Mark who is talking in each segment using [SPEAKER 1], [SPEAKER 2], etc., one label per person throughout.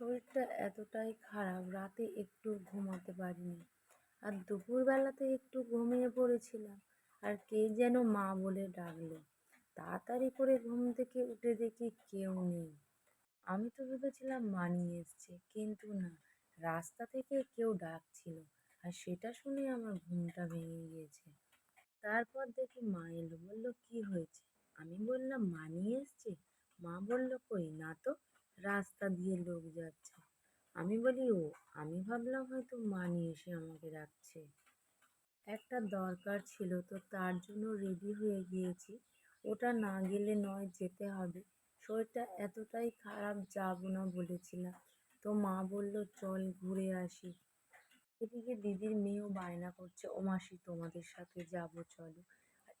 [SPEAKER 1] শরীরটা এতটাই খারাপ, রাতে একটু ঘুমাতে পারিনি। আর দুপুরবেলাতে একটু ঘুমিয়ে পড়েছিলাম, আর কে যেন মা বলে ডাকলো। তাড়াতাড়ি করে ঘুম থেকে উঠে দেখি কেউ নেই। আমি তো ভেবেছিলাম মানি এসছে, কিন্তু না, রাস্তা থেকে কেউ ডাকছিল, আর সেটা শুনে আমার ঘুমটা ভেঙে গিয়েছে। তারপর দেখি মা এলো, বলল, কি হয়েছে? আমি বললাম মানি এসছে? মা বলল, কই, না তো। রাস্তা দিয়ে লোক যাচ্ছে। আমি বলি, ও, আমি ভাবলাম হয়তো মানি এসে আমাকে রাখছে। একটা দরকার ছিল তো তার জন্য রেডি হয়ে গিয়েছি। ওটা না গেলে নয়, যেতে হবে। শরীরটা এতটাই খারাপ, যাব না বলেছিলাম। তো মা বলল, চল ঘুরে আসি। এদিকে দিদির মেয়েও বায়না করছে, ও মাসি, তোমাদের সাথে যাব, চলো।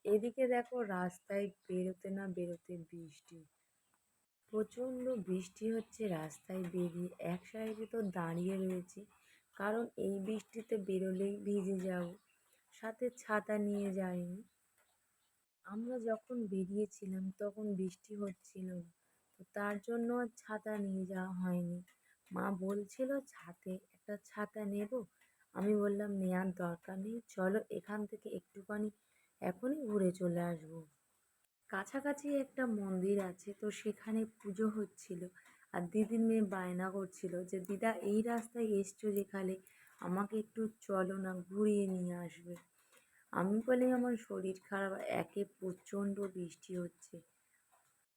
[SPEAKER 1] এদিকে দেখো, রাস্তায় বেরোতে না বেরোতে বৃষ্টি। প্রচণ্ড বৃষ্টি হচ্ছে রাস্তায় বেরিয়ে এক সাইডে তো দাঁড়িয়ে রয়েছি। কারণ এই বৃষ্টিতে বেরোলেই ভিজে যাব, সাথে ছাতা নিয়ে যাইনি। আমরা যখন বেরিয়েছিলাম তখন বৃষ্টি হচ্ছিল তো তার জন্য আর ছাতা নিয়ে যাওয়া হয়নি। মা বলছিল, ছাতে, একটা ছাতা নেব? আমি বললাম নেওয়ার দরকার নেই, চলো এখান থেকে একটুখানি এখনই ঘুরে চলে আসব। কাছাকাছি একটা মন্দির আছে, তো সেখানে পুজো হচ্ছিল। আর দিদির মেয়ে বায়না করছিল যে, দিদা, এই রাস্তায় এসছো যেখানে, আমাকে একটু চলো না, ঘুরিয়ে নিয়ে আসবে। আমি বলি আমার শরীর খারাপ, একে প্রচণ্ড বৃষ্টি হচ্ছে।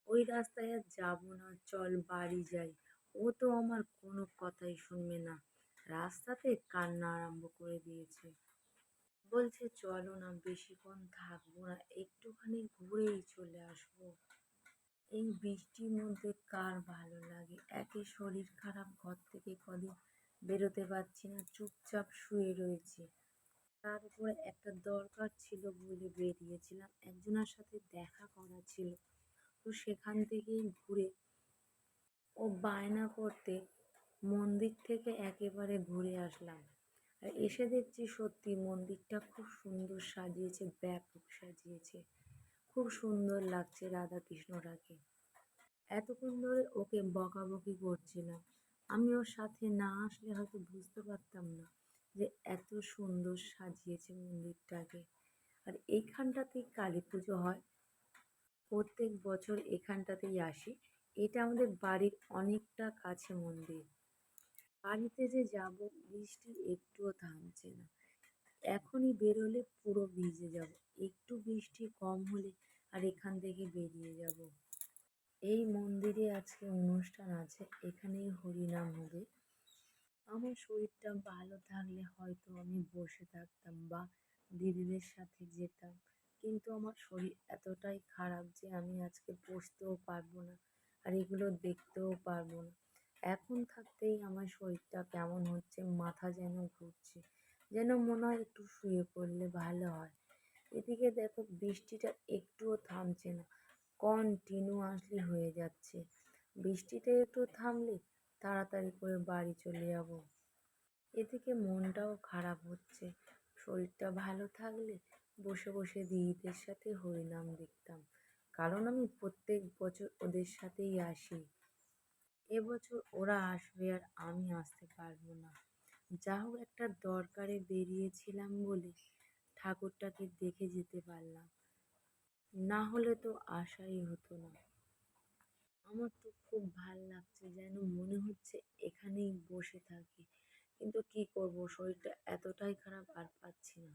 [SPEAKER 1] ওই রাস্তায় আর যাব না, চল বাড়ি যাই। ও তো আমার কোনো কথাই শুনবে না। রাস্তাতে কান্না আরম্ভ করে দিয়েছে। বলছে, চলো না, বেশিক্ষণ থাকব না, একটুখানি ঘুরেই চলে আসব। এই বৃষ্টির মধ্যে কার ভালো লাগে? একে শরীর খারাপ, ঘর থেকে কদিন বেরোতে পারছি না, চুপচাপ শুয়ে রয়েছে। তার উপরে একটা দরকার ছিল বলে বেরিয়েছিলাম, একজনের সাথে দেখা করা ছিল। তো সেখান থেকেই ঘুরে, ও বায়না করতে মন্দির থেকে একেবারে ঘুরে আসলাম। আর এসে দেখছি সত্যি মন্দিরটা খুব সুন্দর সাজিয়েছে, ব্যাপক সাজিয়েছে। খুব সুন্দর লাগছে রাধা কৃষ্ণটাকে এতক্ষণ ধরে ওকে বকাবকি করছিলাম। আমি ওর সাথে না আসলে হয়তো বুঝতে পারতাম না যে এত সুন্দর সাজিয়েছে মন্দিরটাকে। আর এইখানটাতেই কালী পুজো হয়। প্রত্যেক বছর এখানটাতেই আসি। এটা আমাদের বাড়ির অনেকটা কাছে মন্দির। বাড়িতে যে যাব, বৃষ্টি একটুও থামছে না। এখনই বেরোলে পুরো ভিজে যাব। একটু বৃষ্টি কম হলে আর এখান থেকে বেরিয়ে যাব। এই মন্দিরে আজকে অনুষ্ঠান আছে, এখানেই হরিনাম হবে। আমার শরীরটা ভালো থাকলে হয়তো আমি বসে থাকতাম বা দিদিদের সাথে যেতাম। কিন্তু আমার শরীর এতটাই খারাপ যে আমি আজকে বসতেও পারব না আর এগুলো দেখতেও পারব না। এখন থাকতেই আমার শরীরটা কেমন হচ্ছে, মাথা যেন ঘুরছে, যেন মনে হয় একটু শুয়ে পড়লে ভালো হয়। এদিকে দেখো বৃষ্টিটা একটুও থামছে না কন্টিনিউয়াসলি হয়ে যাচ্ছে। বৃষ্টিটা একটু থামলে তাড়াতাড়ি করে বাড়ি চলে যাব। এদিকে মনটাও খারাপ হচ্ছে, শরীরটা ভালো থাকলে বসে বসে দিদিদের সাথে হরিনাম দেখতাম, কারণ আমি প্রত্যেক বছর ওদের সাথেই আসি। এবছর ওরা আসবে আর আমি আসতে পারব না। যা হোক একটা দরকারে বেরিয়েছিলাম বলে ঠাকুরটাকে দেখে যেতে পারলাম। না হলে তো আসাই হতো না। আমার তো খুব ভালো লাগছে যেন মনে হচ্ছে এখানেই বসে থাকি। কিন্তু কি করব? শরীরটা এতটাই খারাপ আর পাচ্ছি না।